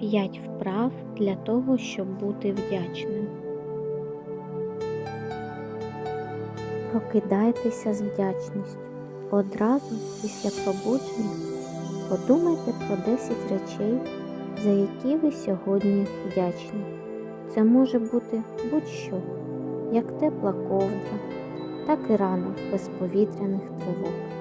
5 вправ для того, щоб бути вдячним. Прокидайтеся з вдячністю. Одразу після пробудження подумайте про 10 речей, за які ви сьогодні вдячні. Це може бути будь-що, як тепла ковдра, так і ранок без повітряних тривог.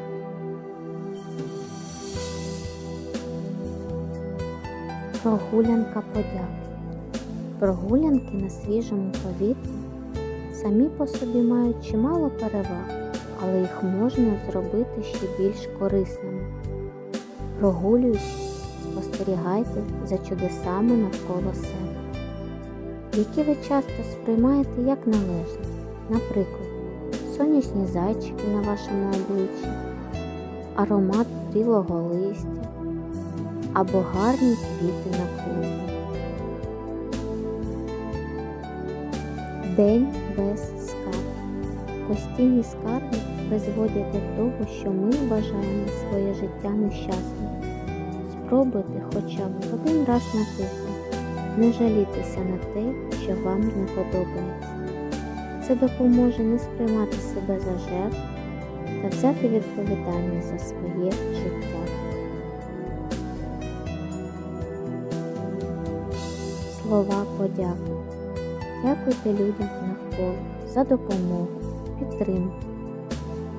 Прогулянка подяки. Прогулянки на свіжому повітрі самі по собі мають чимало переваг, але їх можна зробити ще більш корисними. Прогулюючись, спостерігайте за чудесами навколо себе, які ви часто сприймаєте як належні, наприклад, сонячні зайчики на вашому обличчі, аромат прілого листя або гарні квіти на клумбі. День без скарг. Постійні скарги призводять до того, що ми вважаємо своє життя нещасним. Спробуйте хоча б один раз на тиждень не жалітися на те, що вам не подобається. Це допоможе не сприймати себе за жертву та взяти відповідальність за своє життя. Слова подяки. Дякуйте людям навколо за допомогу, підтримку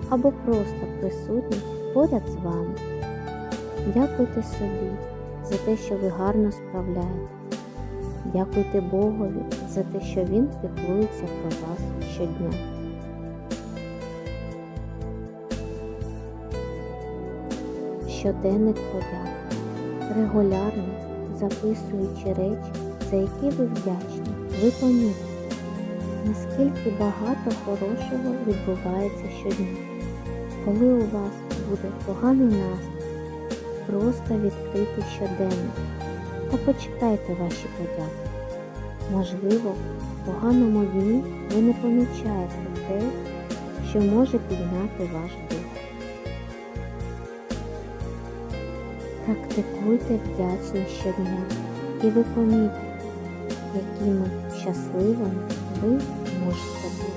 або просто присутність поряд з вами. Дякуйте собі за те, що ви гарно справляєтесь. Дякуйте Богові за те, що Він піклується про вас щодня. Щоденник подяки. Регулярно записуючи речі, за які ви вдячні, ви помітите, наскільки багато хорошого відбувається щодня. Коли у вас буде поганий настрій, просто відкрийте щоденник та почитайте ваші подяки. Можливо, в поганому дні ви не помічаєте те, що може підняти ваш дух. Практикуйте вдячність щодня і ви помітите, якими щасливими ви можете бути.